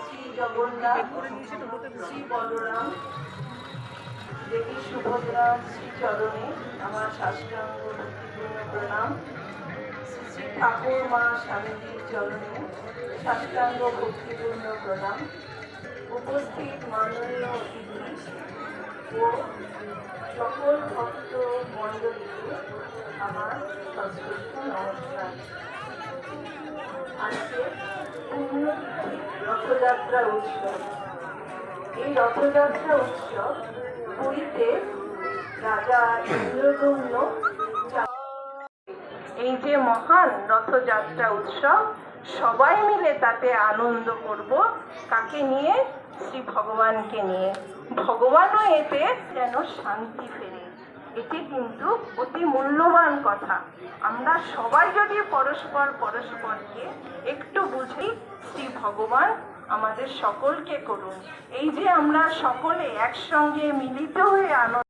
শ্রী জগন্নাথ শ্রী বলরাম দেবী সুভদ্রা শ্রী চরণে আমার শাস্ত্রাঙ্গ ভক্তিপূর্ণ শ্রী শ্রী ঠাকুর মা স্বামীজির চরণে শাস্ত্রাঙ্গ ভক্তিপূর্ণ প্রণাম। উপস্থিত মাননীয় অতিথি ও সকল ভক্ত মণ্ডলীকে আমার সশ্রেষ্ঠ নমস্কার। আজকে রথযাত্রা উৎসব। এই রথযাত্রা উৎসব পুরীতে রাজা ইন্দ্রদম্ন এই যে মহান রথযাত্রা উৎসব, সবাই মিলে তাতে আনন্দ করব। কাকে নিয়ে? শ্রী ভগবানকে নিয়ে। ভগবানও এতে যেন শান্তি ফেরে। এটি কিন্তু অতি মূল্যবান কথা। আমরা সবাই যদি পরস্পর পরস্পরকে একটু বুঝি শ্রী ভগবান আমাদের সকলকে করুন। এই যে আমরা সকলে একসঙ্গে মিলিত হয়ে আনন্দ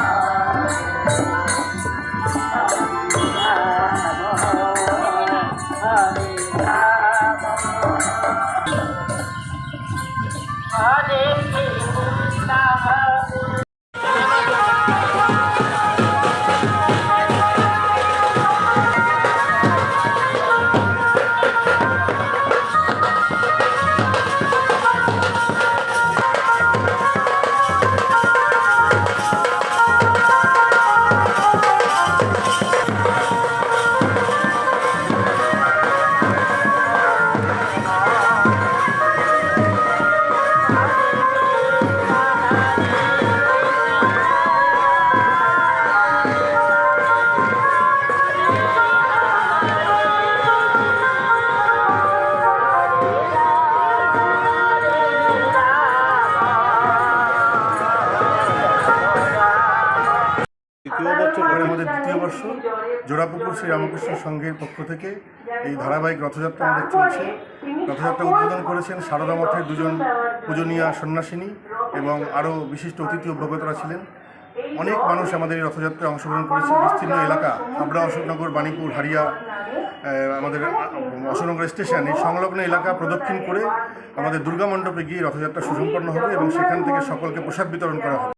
এবার আমাদের দ্বিতীয় বর্ষ। জোড়াপুকুর শ্রী রামকৃষ্ণ সংঘের পক্ষ থেকে এই ধারাবাহিক রথযাত্রা আমাদের চলছে। রথযাত্রা উদ্বোধন করেছেন সারদা মঠের দুজন পূজনীয়া সন্ন্যাসিনী এবং আরও বিশিষ্ট অতিথি অভ্যাগতরা ছিলেন। অনেক মানুষ আমাদের এই রথযাত্রায় অংশগ্রহণ করেছে। বিস্তীর্ণ এলাকা, হাবড়া, অশোকনগর, বাণীপুর, হারিয়া আমাদের অশোকনগর স্টেশন এই সংলগ্ন এলাকা প্রদক্ষিণ করে আমাদের দুর্গা মণ্ডপে গিয়ে রথযাত্রা সুসম্পন্ন হবে এবং সেখান থেকে সকলকে প্রসাদ বিতরণ করা হবে।